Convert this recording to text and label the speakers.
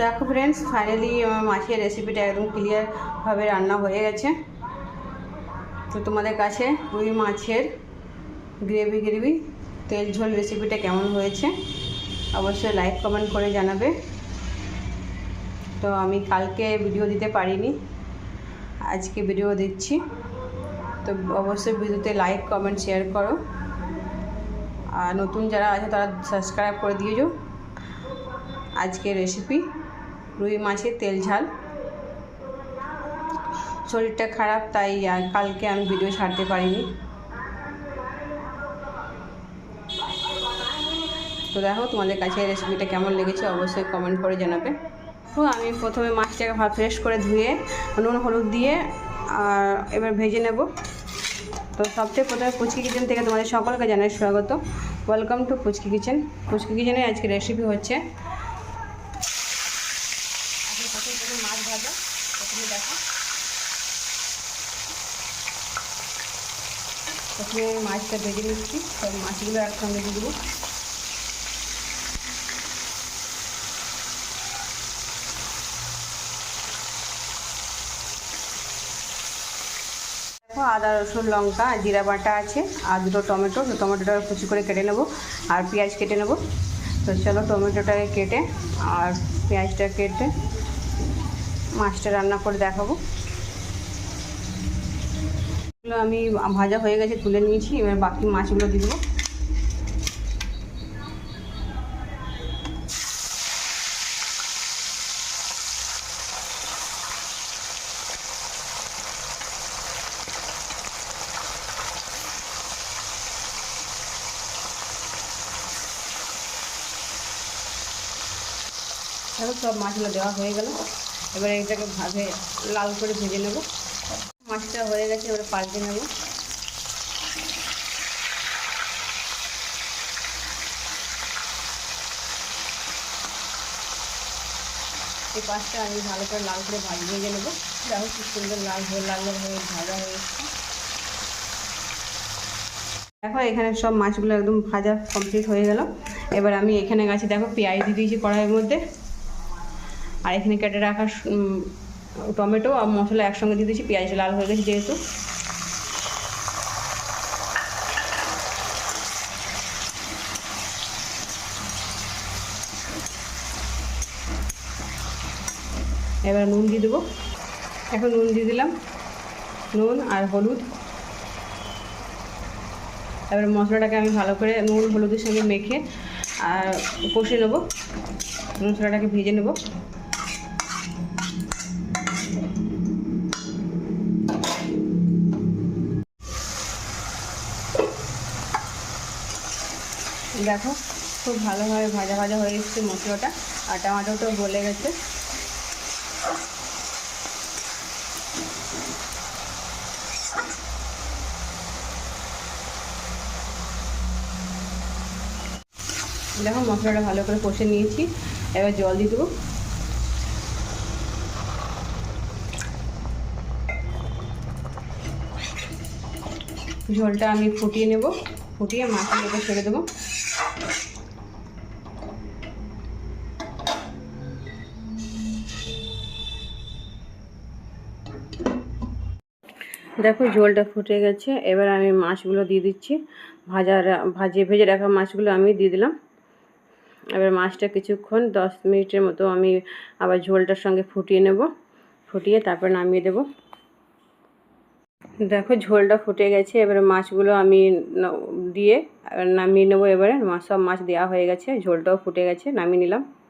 Speaker 1: দেখো friends finally আমার মাছের রেসিপিটা একদম ক্লিয়ারভাবে রান্না হয়ে গেছে। তো তোমাদের কাছে রুই মাছের গ্রেভি গ্রেভি তেল ঝোল রেসিপিটা কেমন হয়েছে, অবশ্যই লাইক কমেন্ট করে জানাবে। তো আমি কালকে ভিডিও দিতে পারিনি, আজকে ভিডিও দিচ্ছি। তো অবশ্যই ভিডিওতে লাইক কমেন্ট শেয়ার করো। আর নতুন যারা আছে তারা সাবস্ক্রাইব করে দিয়েছ। আজকের রেসিপি রুই মাছের তেল ঝাল। শরীরটা খারাপ, তাই আর কালকে আমি ভিডিও ছাড়তে পারিনি। তো দেখো তোমাদের কাছে রেসিপিটা কেমন লেগেছে, অবশ্যই কমেন্ট করে জানাবে। তো আমি প্রথমে মাছটাকে ফ্রেশ করে ধুয়ে, নুন, হলুদ দিয়ে, আর এবার ভেজে নেব। তো সবচেয়ে প্রথমে পুচকি কিচেন থেকে তোমাদের সকলকে জানাই স্বাগত। Welcome to Puchki kitchen Puchki কিচেনের আজকে রেসিপি হচ্ছে আজকে প্রথমে প্রথমে মাছ ভাজা, প্রথমে দেখো। প্রথমে মাছটা ভেজে নিচ্ছি, সব মাছগুলো একসঙ্গে দিয়ে দেবো। দেখো আদা, রসুন, লঙ্কা, জিরা বাটা আছে, আর দুটো টমেটো তো টমেটোটা কুচি করে কেটে নেব, আর পেঁয়াজ কেটে নেব। তো চলো টমেটোটাকে কেটে, আর পেঁয়াজটা কেটে মাছটা রান্না করে দেখাবো। এগুলো আমি ভাজা হয়ে গেছে, তুলে নিয়েছি, এবার বাকি মাছগুলো দিয়ে দেবো। সব মাছগুলো দেওয়া হয়ে গেল। এবারে এটাকে ভাবে লাল করে ভেজে নেব। মাছটা হয়ে গেছে, এবারে পাল্টে নেব। এই পাঁচটা আমি ভালো করে লাল করে ভাজ ভেজে নেব। দেখো খুব সুন্দর লাল হয়ে, লাল লাল হয়ে ভাজা হয়ে দেখো, এখানে সব মাছগুলো একদম ভাজা কমপ্লিট হয়ে গেল। এবার আমি এখানে গাছে, দেখো পেঁয়াজ দিয়ে দিয়েছি কড়াইয়ের মধ্যে। আর এখানে কেটে রাখা টমেটো আর মশলা একসঙ্গে দিয়ে দিয়েছি, পেঁয়াজ লাল হয়ে গেছে যেহেতু। এবার নুন দিয়ে দেবো। এখন নুন দিয়ে দিলাম। নুন আর হলুদ। এবার মশলাটাকে আমি ভালো করে নুন, হলুদের সঙ্গে মেখে আর কষে নেব। মশলাটাকে ভেজে নেব। দেখো, খুব ভালোভাবে ভাজা ভাজা হয়ে এসছে মশলাটা। আর টমাটোটাও গলে গেছে। দেখো, মশলাটা ভালো করে কষে নিয়েছি। এবার জল দিয়ে দেবো। ঝোলটা আমি ফুটিয়ে নেব। ফুটিয়ে মাছের উপর ছেড়ে দেবো। দেখো ঝোলটা ফুটে গেছে, এবার আমি মাছগুলো দিয়ে দিচ্ছি। ভাজার ভাজে ভেজে রাখা মাছগুলো আমি দিয়ে দিলাম। এবার মাছটা কিছুক্ষণ, দশ মিনিটের মতো আমি আবার ঝোলটার সঙ্গে ফুটিয়ে নেব। ফুটিয়ে তারপর নামিয়ে দেব। দেখো ঝোলটা ফুটে গেছে, এবারে মাছগুলো আমি দিয়ে নামিয়ে নেব এবারে। সব মাছ দেওয়া হয়ে গেছে, ঝোলটাও ফুটে গেছে, নামিয়ে নিলাম।